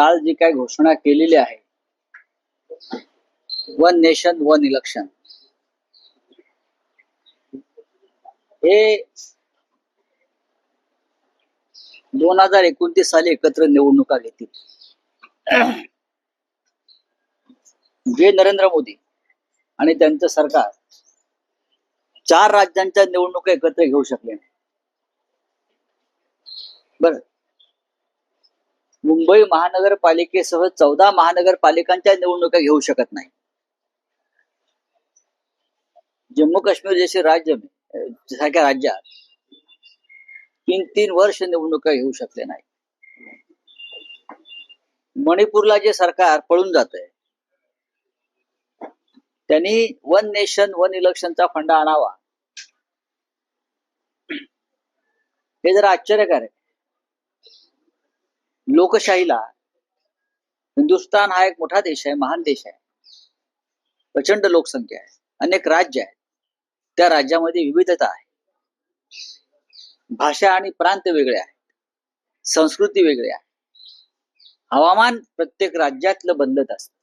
काल जी काय घोषणा केलेली आहे वन नेशन वन इलेक्शन. हे दोन हजार एकोणतीस साली एकत्र निवडणुका घेतील. जे नरेंद्र मोदी आणि त्यांचं सरकार चार राज्यांच्या निवडणुका एकत्र घेऊ शकले नाही. बर मुंबई महानगरपालिकेसह चौदा महानगरपालिकांच्या निवडणुका घेऊ शकत नाही. जम्मू काश्मीर जसे राज्य सारख्या राज्यात तीन तीन वर्ष निवडणुका घेऊ शकले नाही मणिपूरला जे सरकार पळून जात आहे त्यांनी वन नेशन वन इलेक्शनचा फंडा आणावा. हे जरा आश्चर्यकारक आहे. लोकशाहीला हिंदुस्थान हा एक मोठा देश आहे महान देश आहे. प्रचंड लोकसंख्या आहे अनेक राज्य आहेत. त्या राज्यामध्ये विविधता आहे. भाषा आणि प्रांत वेगळे आहेत. संस्कृती वेगळी आहे. हवामान प्रत्येक राज्यातलं बदलत असतं.